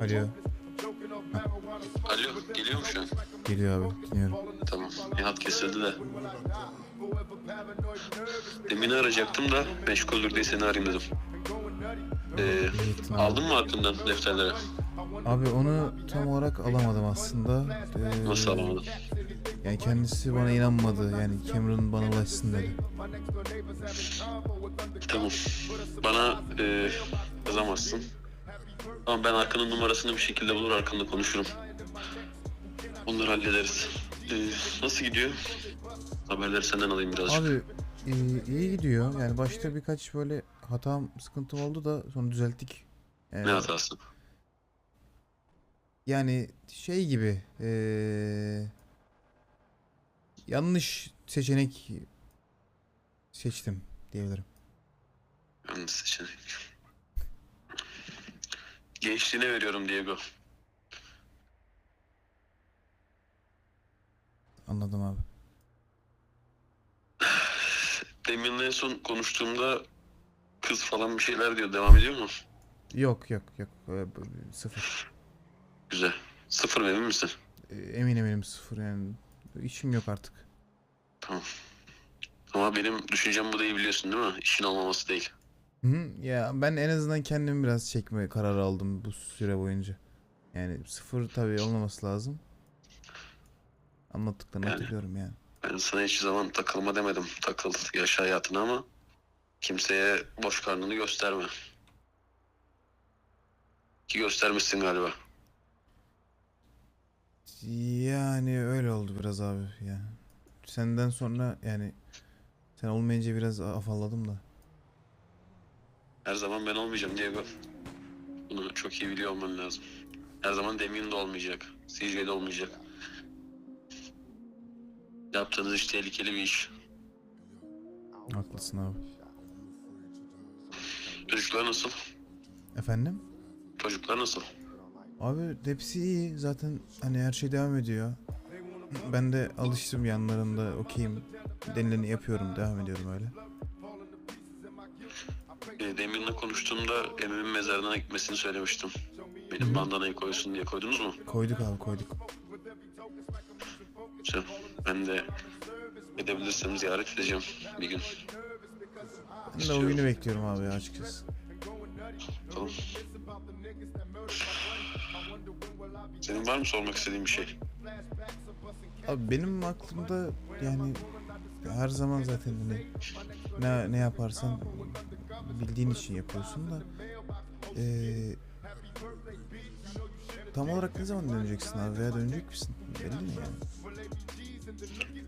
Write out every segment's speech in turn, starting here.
Alo. Alo geliyor mu şu an? Geliyor abi. Dinliyorum. Tamam. Nihat kesildi de. Demin arayacaktım da meşguldür diye seni arayayım dedim. Ee, aldın mı aklından defterleri? Abi onu tam olarak alamadım aslında. Ee, Nasıl alamadın? Yani kendisi bana inanmadı. Yani Cameron bana ulaşsın dedi. Tamam. Bana e, yazamazsın. Ama ben Hakan'ın numarasını bir şekilde bulur Hakan'la konuşurum. Onları hallederiz. Ee, nasıl gidiyor? Haberleri senden alayım birazcık. Abi iyi, iyi gidiyor. Yani başta birkaç böyle hatam, sıkıntım oldu da sonra düzelttik. Yani, Ne hatası? yani şey gibi ee, yanlış seçenek seçtim diyebilirim. Yanlış seçenek. Gençliğine veriyorum Diego. Anladım abi. Demin en son konuştuğumda kız falan bir şeyler diyor. Devam ediyor mu? Yok yok yok. Ee, Sıfır. Güzel. Sıfır emin misin? Ee, Emin eminim sıfır yani. İşim yok artık. Tamam. Ama benim düşüncem bu değil biliyorsun değil mi? İşin olmaması değil. Hı, ya ben en azından kendimi biraz çekme kararı aldım bu süre boyunca. Yani sıfır tabii olmaması lazım. Anlattıklarını Yani. hatırlıyorum yani. Ben sana hiçbir zaman takılma demedim. Takıl, yaşa hayatını ama kimseye boş karnını gösterme. Ki göstermişsin galiba. Yani öyle oldu biraz abi ya. Senden sonra yani sen olmayınca biraz afalladım da. Her zaman ben olmayacağım Diego. Bunu çok iyi biliyor olman lazım. Her zaman Demian de olmayacak. CJ de olmayacak. Yaptığınız iş tehlikeli bir iş. Haklısın abi. Çocuklar nasıl? Efendim? Çocuklar nasıl? Abi hepsi iyi. Zaten hani her şey devam ediyor. Ben de alıştım yanlarında okeyim. Denileni yapıyorum. Devam ediyorum öyle. E, Demian'la konuştuğumda Emre'nin mezarına gitmesini söylemiştim. Benim bandanayı koysun diye koydunuz mu? Koyduk abi koyduk. Güzel. Ben de edebilirsem ziyaret edeceğim bir gün. Ben de o günü bekliyorum abi ya açıkçası. Tamam. Senin var mı sormak istediğin bir şey? Abi benim aklımda yani her zaman zaten hani ne, ne yaparsan bildiğin için yapıyorsun da eee, tam olarak ne zaman döneceksin abi veya dönecek misin? Belli mi yani?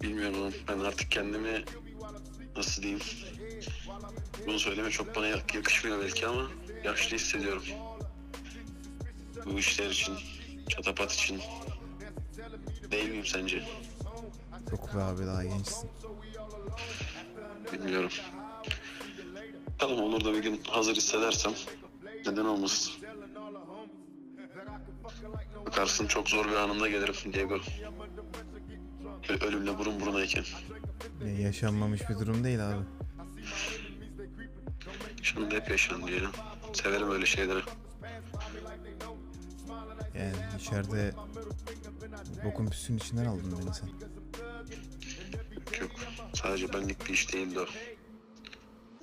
Bilmiyorum. Ben artık kendimi nasıl diyeyim? Bunu söyleme çok bana yak- yakışmıyor belki ama yaşlı hissediyorum. Bu işler için, çatapat için. Değil miyim sence? Yok be abi daha gençsin. Bilmiyorum. Bakalım olur da bir gün hazır hissedersem neden olmasın. Bakarsın çok zor bir anımda gelirim Diego. Ölümle burun burunayken. Ya yaşanmamış bir durum değil abi. Şimdi hep yaşandı ya. Severim öyle şeyleri. Yani içeride bokun püsünün içinden aldın beni sen. Yok. Sadece benlik bir iş değildi o.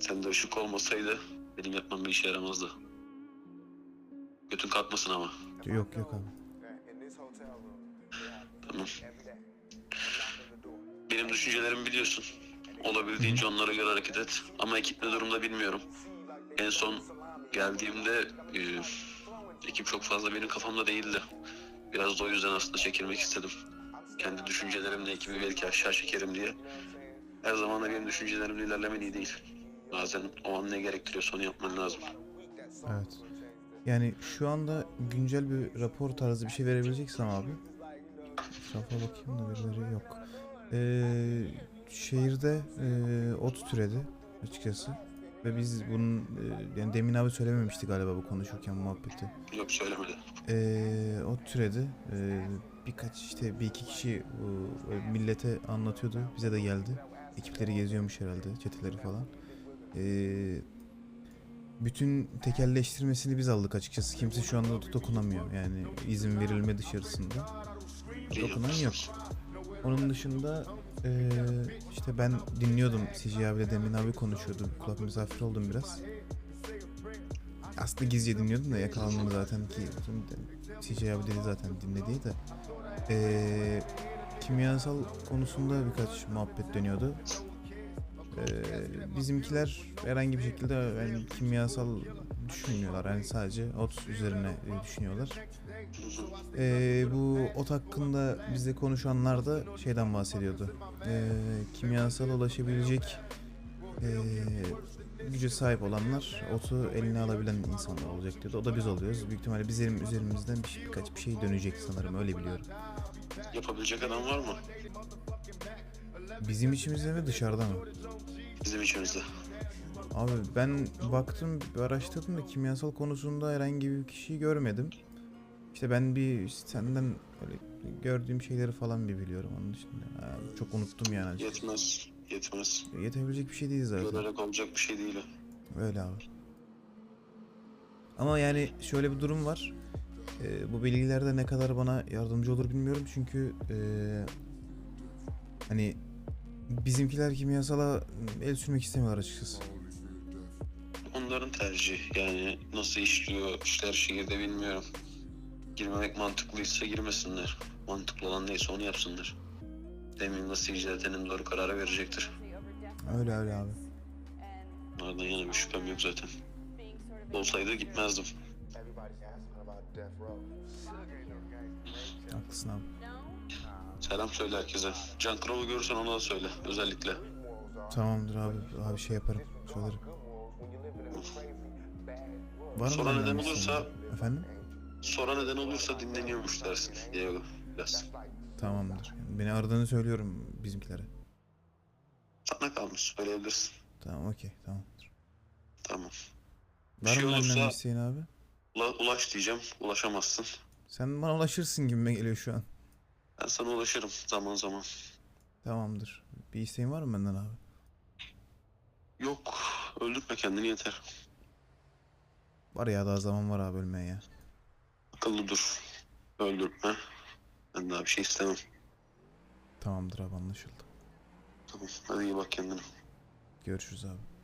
Sende ışık olmasaydı benim yapmam bir işe yaramazdı. Götün kalkmasın ama. Yok yok abi. Tamam. Benim düşüncelerimi biliyorsun. Olabildiğince onlara göre hareket et. Ama ekip ne durumda bilmiyorum. En son geldiğimde e, ekip çok fazla benim kafamda değildi. Biraz da o yüzden aslında çekilmek istedim. Kendi düşüncelerimle ekibi belki aşağı çekerim diye. Her zaman da benim düşüncelerimle ilerlemen iyi değil. Bazen o an ne gerektiriyorsa onu yapman lazım. Evet. Yani şu anda güncel bir rapor tarzı bir şey verebileceksen abi. Etrafa bakayım da birileri yok. Ee, şehirde e, ot türedi açıkçası. Ve biz bunun e, yani demin abi söylememişti galiba bu konuşurken muhabbeti. Yok söylemedi. Ee, ot türedi. Ee, birkaç işte bir iki kişi e, millete anlatıyordu. Bize de geldi. Ekipleri geziyormuş herhalde çeteleri falan. Ee, bütün tekelleştirmesini biz aldık açıkçası. Kimse şu anda dokunamıyor. Yani izin verilme dışarısında. Dokunan yok. Onun dışında eee, işte ben dinliyordum CJ abiyle Demin abi konuşuyordu. Kulak misafir oldum biraz. Aslında gizlice dinliyordum da yakalandım zaten ki CJ abi dedi zaten dinle diye de. Eee, kimyasal konusunda birkaç muhabbet dönüyordu. Eee, bizimkiler herhangi bir şekilde yani kimyasal düşünmüyorlar. Yani sadece ot üzerine e, düşünüyorlar. Ee, bu ot hakkında bizle konuşanlar da şeyden bahsediyordu. Ee, kimyasal ulaşabilecek ee, güce sahip olanlar otu eline alabilen insanlar olacak diyordu. O da biz oluyoruz. Büyük ihtimalle bizim üzerimizden bir, şey- birkaç bir şey dönecek sanırım öyle biliyorum. Yapabilecek adam var mı? Bizim içimizde mi dışarıda mı? Bizim içimizde. Abi ben baktım araştırdım da kimyasal konusunda herhangi bir kişiyi görmedim. İşte ben bir senden böyle gördüğüm şeyleri falan bir biliyorum onun dışında. Ha, çok unuttum yani. Yetmez. Yetmez. Yetebilecek bir şey değil zaten. Görerek olacak bir şey değil. Öyle abi. Ama yani şöyle bir durum var. Ee, bu bilgilerde ne kadar bana yardımcı olur bilmiyorum çünkü ee, hani bizimkiler kimyasala el sürmek istemiyorlar açıkçası. Onların tercihi. Yani nasıl işliyor işler şehirde bilmiyorum. Girmemek mantıklıysa girmesinler. Mantıklı olan neyse onu yapsınlar. Demin nasıl icraatinin doğru kararı verecektir. Öyle öyle abi. Onlardan yana bir şüphem yok zaten. Olsaydı gitmezdim. Haklısın abi. Selam söyle herkese. Can Kral'ı görürsen ona da söyle özellikle. Tamamdır abi. Abi şey yaparım. Söylerim. Var mı Sonra benden neden bir olursa- isteğin? Efendim? Sonra neden olursa dinleniyormuş dersin. Diego biraz. Tamamdır. Beni aradığını söylüyorum bizimkilere. Sana kalmış söyleyebilirsin. Tamam okey tamamdır. Tamam. Var şey mı benden olursa- bir isteğin abi? Ula- ulaş diyeceğim. Ulaşamazsın. Sen bana ulaşırsın gibime geliyor şu an. Ben sana ulaşırım zaman zaman. Tamamdır. Bir isteğin var mı benden abi? Yok. Öldürme kendini yeter. Var ya daha zaman var abi ölmeye ya. Akıllı dur. Öldürme. Ben daha bir şey istemem. Tamamdır abi anlaşıldı. Tamam. Hadi iyi bak kendine. Görüşürüz abi.